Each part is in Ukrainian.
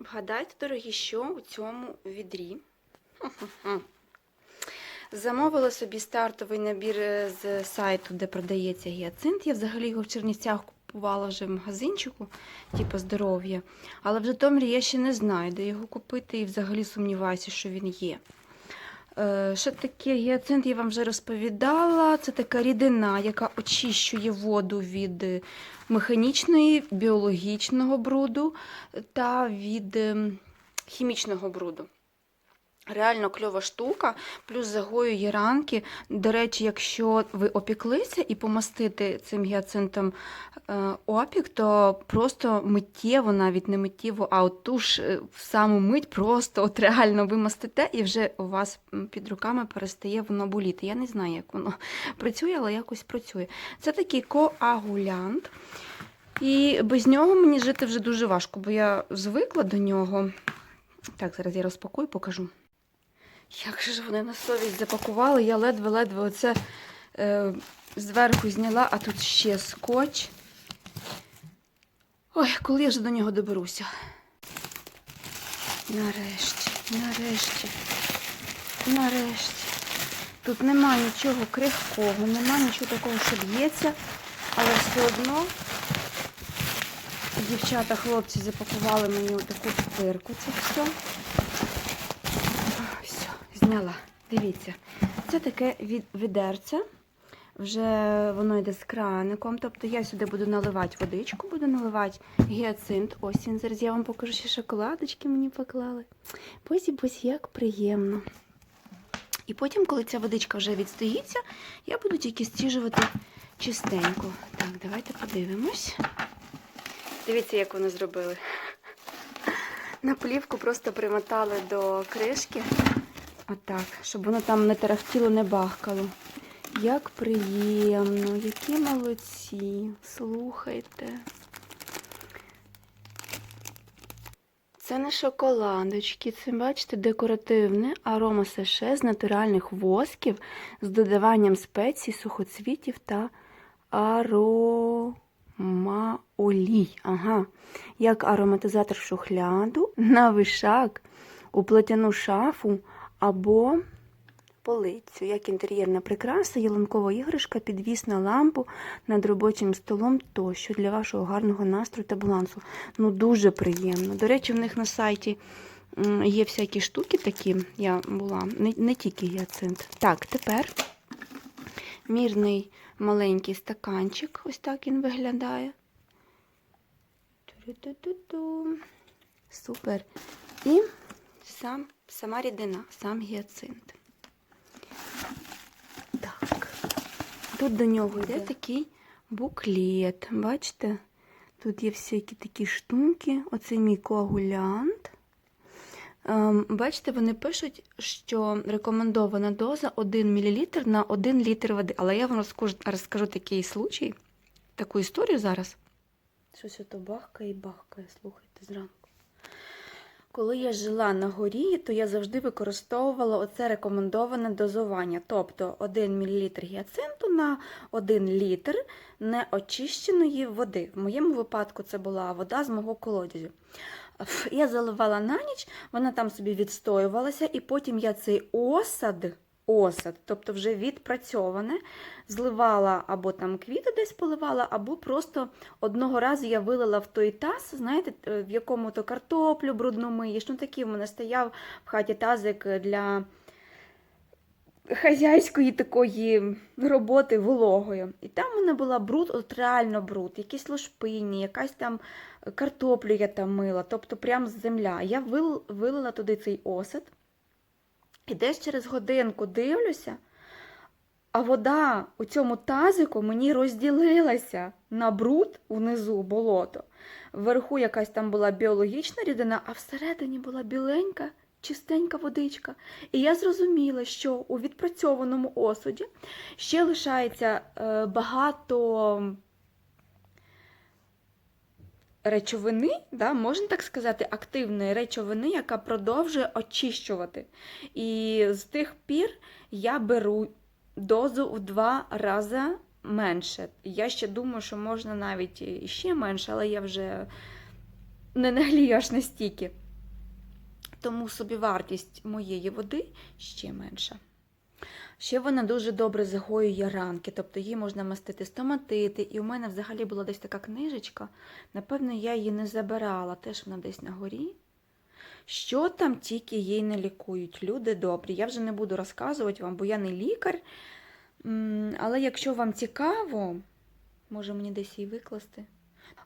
Вгадайте, дорогі, що у цьому відрі? Замовила собі стартовий набір е, з сайту, де продається гіацинт. Я взагалі його в Чернівцях купувала вже в магазинчику, типу здоров'я. Але в Житомирі я ще не знаю, де його купити, і взагалі сумніваюся, що він є. Е, Що таке гіацинт, я вам вже розповідала. Це така рідина, яка очищує воду від е, механічної, біологічного бруду та від ем, хімічного бруду. Реально кльова штука, плюс загоює ранки. До речі, якщо ви опіклися і помастити цим гіацинтом е, опік, то просто миттєво, навіть не миттєво, а от ту ж е, в саму мить просто от реально ви мастите, і вже у вас під руками перестає воно боліти. Я не знаю, як воно працює, але якось працює. Це такий коагулянт. І без нього мені жити вже дуже важко, бо я звикла до нього. Так, зараз я розпакую, покажу. Як же ж вони на совість запакували, я ледве-ледве оце е, зверху зняла, а тут ще скотч. Ой, коли я ж до нього доберуся. Нарешті, нарешті, нарешті. Тут нема нічого крихкого, нема нічого такого, що б'ється, але все одно дівчата, хлопці запакували мені таку папирку. Це все. Зняла. Дивіться. Це таке від- відерце. Вже воно йде з краником. Тобто я сюди буду наливати водичку, буду наливати гіацинт. Ось він. Зараз я вам покажу, ще шоколадочки мені поклали. Бозі, бозі, як приємно. І потім, коли ця водичка вже відстоїться, я буду тільки стіжувати чистенько. Так, давайте подивимось. Дивіться, як воно зробили. На плівку просто примотали до кришки. Отак, щоб воно там не тарахтіло, не бахкало. Як приємно, які молодці. Слухайте. Це не шоколадочки, це, бачите, декоративне арома саше з натуральних восків з додаванням спецій, сухоцвітів та аромаолій. Ага. Як ароматизатор шухляду, на вишак, у платяну шафу або полицю, як інтер'єрна прикраса, ялинкова іграшка, підвіс на лампу над робочим столом тощо для вашого гарного настрою та балансу. Ну, дуже приємно. До речі, в них на сайті є всякі штуки такі, я була, не, не тільки гіацинт. Так, тепер мірний маленький стаканчик, ось так він виглядає. Супер. І сам, сама рідина, сам гіацинт. Так. Тут до нього йде такий буклет. Бачите? Тут є всякі такі штуки. Оце мій коагулянт. Ем, Бачите, вони пишуть, що рекомендована доза 1 мл на 1 літр води. Але я вам розкажу, розкажу такий случай, таку історію зараз. Щось ото бахкає і бахкає, слухайте зранку. Коли я жила на горі, то я завжди використовувала оце рекомендоване дозування. Тобто 1 мл гіацинту на 1 літр неочищеної води. В моєму випадку це була вода з мого колодязю. Я заливала на ніч, вона там собі відстоювалася, і потім я цей осад, осад, тобто вже відпрацьоване, зливала або там квіти десь поливала, або просто одного разу я вилила в той таз, знаєте, е, в якому то картоплю брудну миєш. Ну такий в мене стояв в хаті тазик для хазяйської такої роботи вологою. І там в мене була бруд, от реально бруд, якісь лошпині, якась там картоплю я там мила, тобто прям з земля. Я вилила туди цей осад. І десь через годинку дивлюся, а вода у цьому тазику мені розділилася на бруд внизу болото. Вверху якась там була біологічна рідина, а всередині була біленька, чистенька водичка. І я зрозуміла, що у відпрацьованому осуді ще лишається е, багато речовини, да, можна так сказати, активної речовини, яка продовжує очищувати. І з тих пір я беру дозу в два рази менше. Я ще думаю, що можна навіть ще менше, але я вже не наглію аж настільки. тому собівартість моєї води ще менша. Ще вона дуже добре загоює ранки, тобто її можна мастити стоматити. І у мене взагалі була десь така книжечка. Напевно, я її не забирала, теж вона десь на горі. Що там тільки їй не лікують, люди добрі. Я вже не буду розказувати вам, бо я не лікар. Але якщо вам цікаво, може мені десь її викласти.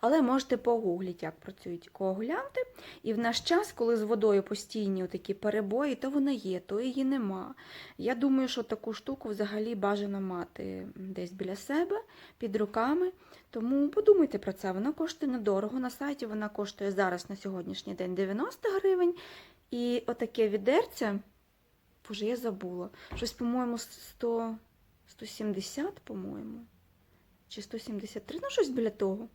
Але можете погуглити, як працюють коагулянти. І в наш час, коли з водою постійні такі перебої, то вона є, то її нема. Я думаю, що таку штуку взагалі бажано мати десь біля себе, під руками. Тому подумайте про це. Вона коштує недорого. На сайті вона коштує зараз на сьогоднішній день 90 гривень. І отаке відерце, боже, я забула. Щось, по-моєму, 100, 170, по-моєму. Чи 173, ну щось біля того.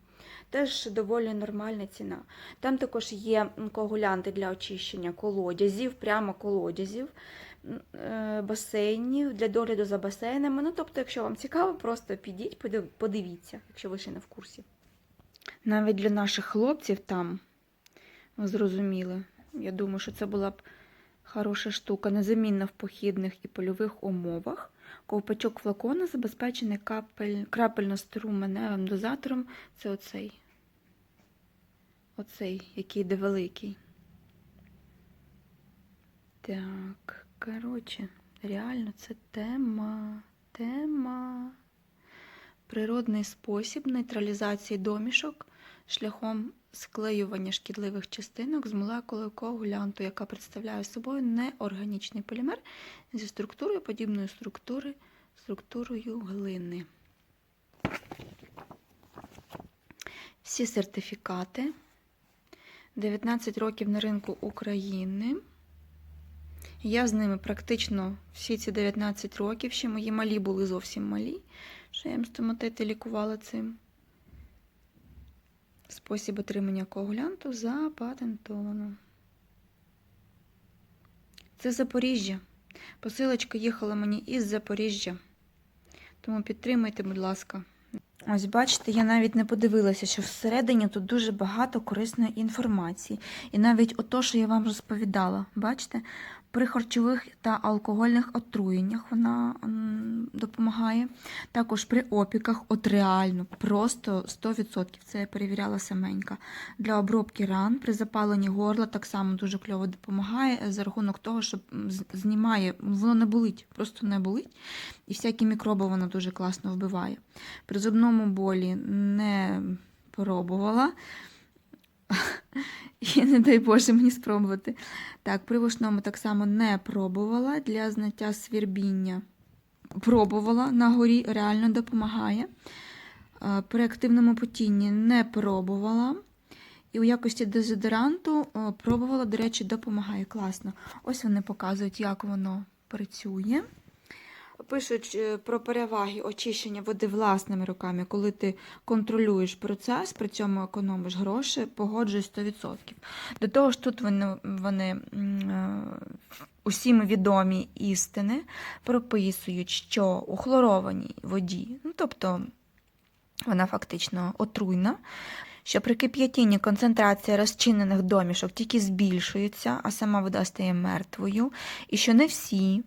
Теж доволі нормальна ціна. Там також є коагулянти для очищення колодязів, прямо колодязів, е, басейнів для догляду за басейнами. Ну, тобто, якщо вам цікаво, просто підіть, подивіться, якщо ви ще не в курсі. Навіть для наших хлопців там, ви зрозуміли, я думаю, що це була б хороша штука, незамінна в похідних і польових умовах. Ковпачок флакона забезпечений капель, крапельно-струменевим дозатором. Це оцей. Оцей, який де великий. Так, коротше, реально це тема. Тема. Природний спосіб нейтралізації домішок шляхом склеювання шкідливих частинок з молекулою коагулянту, яка представляє собою неорганічний полімер зі структурою подібної структури структурою глини. Всі сертифікати. 19 років на ринку України. Я з ними практично всі ці 19 років, ще мої малі були зовсім малі, що я їм стоматити лікувала цим. Спосіб отримання коагулянту запатентовано. Це Запоріжжя. Посилочка їхала мені із Запоріжжя. Тому підтримайте, будь ласка. Ось бачите, я навіть не подивилася, що всередині тут дуже багато корисної інформації. І навіть ото, що я вам розповідала, бачите, при харчових та алкогольних отруєннях вона допомагає. Також при опіках, от реально, просто 100%. Це я перевіряла саменька. Для обробки ран при запаленні горла так само дуже кльово допомагає е, за рахунок того, що знімає, воно не болить, просто не болить. І всякі мікроби вона дуже класно вбиває. При зубному болі не пробувала. І не дай Боже мені спробувати. Так, при вушному так само не пробувала. Для зняття свірбіння пробувала на горі, реально допомагає. Е, При активному потінні не пробувала. І у якості дезодоранту е, пробувала, до речі, допомагає класно. Ось вони показують, як воно працює. Пишуть е, про переваги очищення води власними руками, коли ти контролюєш процес, при цьому економиш гроші, погоджуюсь 100%. До того ж, тут вони, вони е, усім відомі істини прописують, що у хлорованій воді, ну тобто вона фактично отруйна, що при кип'ятінні концентрація розчинених домішок тільки збільшується, а сама вода стає мертвою, і що не всі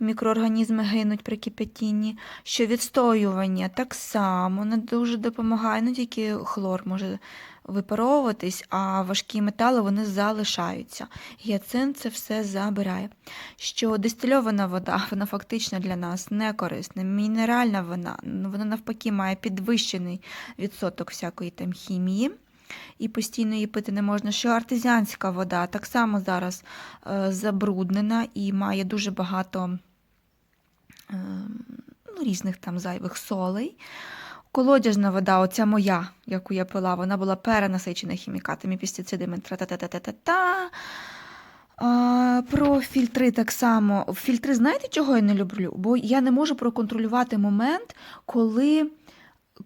мікроорганізми гинуть при кип'ятінні, що відстоювання так само не дуже допомагає, ну тільки хлор може випаровуватись, а важкі метали вони залишаються. Гіацин це все забирає. Що дистильована вода, вона фактично для нас не корисна. Мінеральна вона, вона навпаки має підвищений відсоток всякої там хімії. І постійно її пити не можна. Що артезіанська вода так само зараз е, забруднена і має дуже багато е, ну, різних там зайвих солей. Колодяжна вода, оця моя, яку я пила, вона була перенасичена хімікатами, пестицидами. Тра-та-та-та-та-та. Про фільтри так само. Фільтри, знаєте, чого я не люблю? Бо я не можу проконтролювати момент, коли,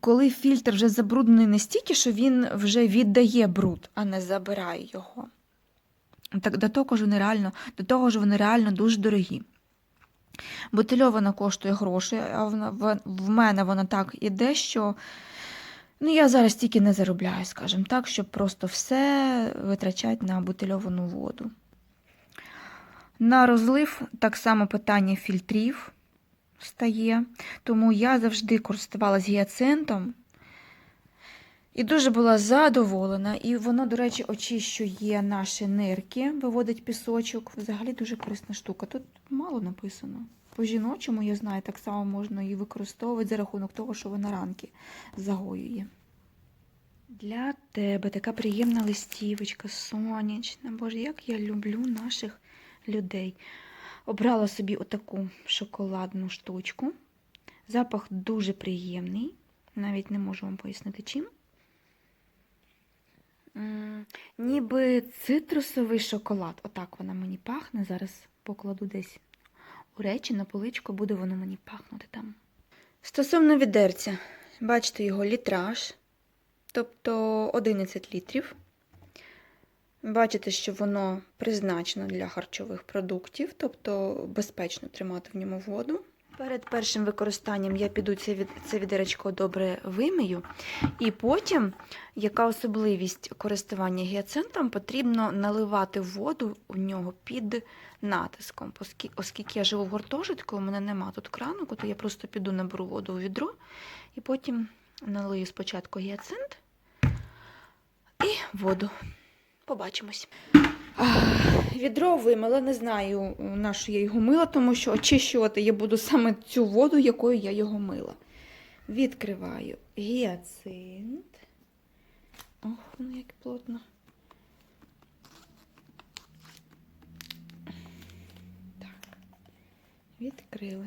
коли фільтр вже забруднений настільки, що він вже віддає бруд, а не забирає його. Так, до того ж вони реально, до того ж вони реально дуже дорогі. Бутильована коштує гроші, а в, мене вона так іде, що ну, я зараз тільки не заробляю, скажімо так, щоб просто все витрачати на бутильовану воду. На розлив так само питання фільтрів стає. Тому я завжди користувалась гіацинтом. І дуже була задоволена. І воно, до речі, очищує наші нирки, виводить пісочок. Взагалі дуже корисна штука. Тут мало написано. По жіночому, я знаю, так само можна її використовувати за рахунок того, що вона ранки загоює. Для тебе така приємна листівочка, сонячна. Боже, як я люблю наших людей. Обрала собі отаку шоколадну штучку. Запах дуже приємний. Навіть не можу вам пояснити чим. Ніби цитрусовий шоколад. Отак вона мені пахне. Зараз покладу десь у речі на поличку, буде воно мені пахнути там. Стосовно відерця, бачите його літраж, тобто 11 літрів. Бачите, що воно призначено для харчових продуктів, тобто безпечно тримати в ньому воду. Перед першим використанням я піду це, від, це відеречко добре вимию. І потім, яка особливість користування гіацинтом, потрібно наливати воду у нього під натиском. Оскільки, я живу в гуртожитку, у мене нема тут кранику, то я просто піду наберу воду у відро і потім налию спочатку гіацинт і воду. Побачимось. Відро вимила, не знаю, на що я його мила, тому що очищувати я буду саме цю воду, якою я його мила. Відкриваю гіацинт. Ох, воно як плотно. Так, відкрили.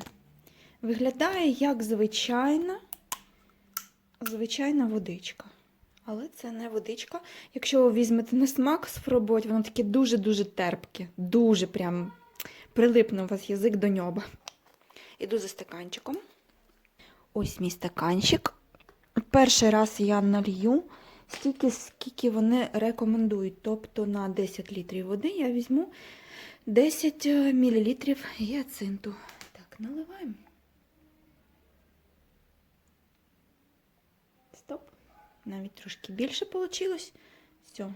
Виглядає як звичайна, звичайна водичка. Але це не водичка. Якщо ви візьмете на смак, спробувати, воно таке дуже-дуже терпке. Дуже прям прилипне у вас язик до ньоба. Іду за стаканчиком. Ось мій стаканчик. Перший раз я налью стільки, скільки вони рекомендують. Тобто на 10 літрів води я візьму 10 мл гіацинту. Так, наливаємо. Навіть трошки більше вийшло. Все.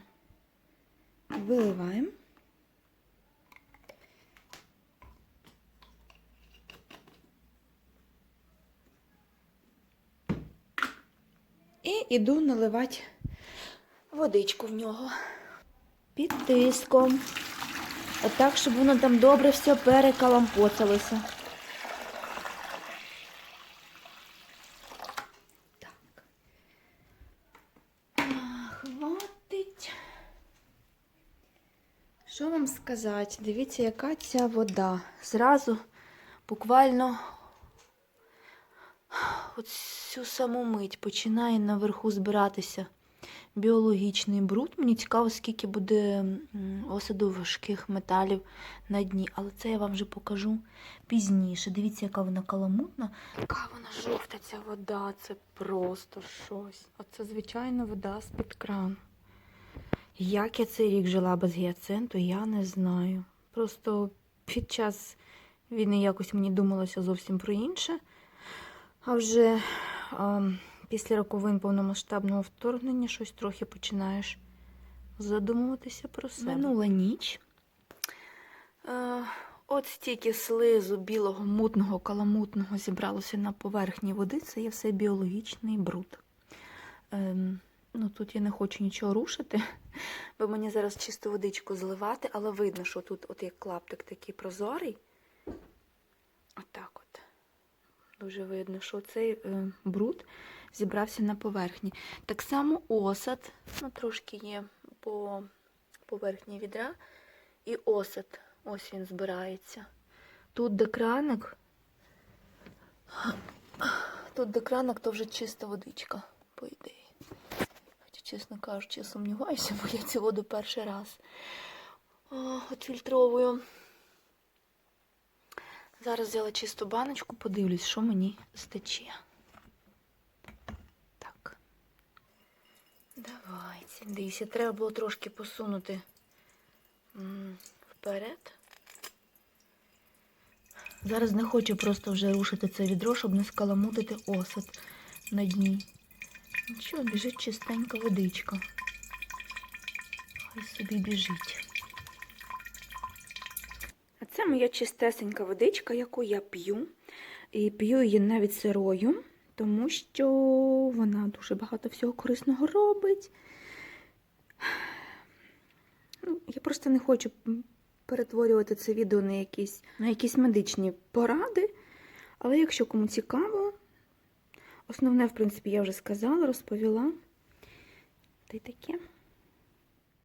Виливаємо. І іду наливати водичку в нього під тиском. Отак, щоб воно там добре все перекалампоцалося. Так. А, Хватить. Що вам сказати? Дивіться, яка ця вода. Зразу буквально от цю саму мить починає наверху збиратися біологічний бруд. Мені цікаво, скільки буде осаду важких металів на дні, але це я вам вже покажу пізніше. Дивіться, яка вона каламутна. Яка вона жовта ця вода, це просто щось. Оце звичайна вода з-під крану. Як я цей рік жила без гіацинту, я не знаю. Просто під час війни якось мені думалося зовсім про інше. А вже а, після роковин повномасштабного вторгнення щось трохи починаєш задумуватися про себе. Минула ніч. Е, от стільки слизу білого, мутного, каламутного зібралося на поверхні води. Це є все біологічний бруд. Ем, ну, тут я не хочу нічого рушити, бо мені зараз чисту водичку зливати, але видно, що тут от як клаптик такий прозорий. Отак от. Дуже видно, що цей е, бруд зібрався на поверхні. Так само осад, ну трошки є по поверхні відра, і осад, ось він збирається. Тут де краник, тут де краник, то вже чиста водичка, по ідеї. Чесно кажучи, сумніваюся, бо я цю воду перший раз отфільтровую. Зараз взяла чисту баночку, подивлюсь, що мені стече. Так. Давайте. Дивіться, треба було трошки посунути вперед. Зараз не хочу просто вже рушити це відро, щоб не скаламутити осад на дні. Нічого, біжить чистенька водичка. Хай собі біжить. А це моя чистесенька водичка, яку я п'ю. І п'ю її навіть сирою, тому що вона дуже багато всього корисного робить. Ну, я просто не хочу перетворювати це відео на якісь, на якісь медичні поради. Але якщо кому цікаво, основне, в принципі, я вже сказала, розповіла. Та й таке.